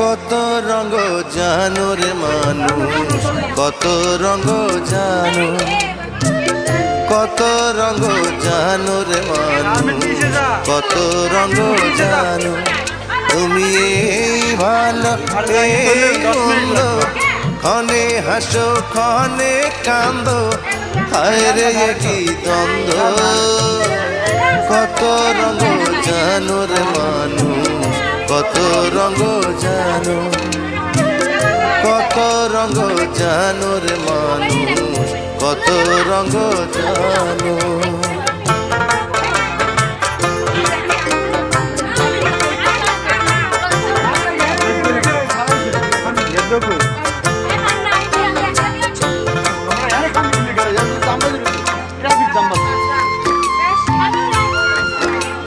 কত রঙ জানো রে মানুষ? কত রঙ জানো? কত রঙ জানো রে মানুষ? কত রঙ জানো? তুমি এই ভালো ক্ষণে হাসো, ক্ষণে কান্দ হায় কি দ্বন্দ্ব? কত রঙ জানো রে মানুষ? কত রঙ জানো? কত রঙ জানো রে মানু কত রঙ জানো?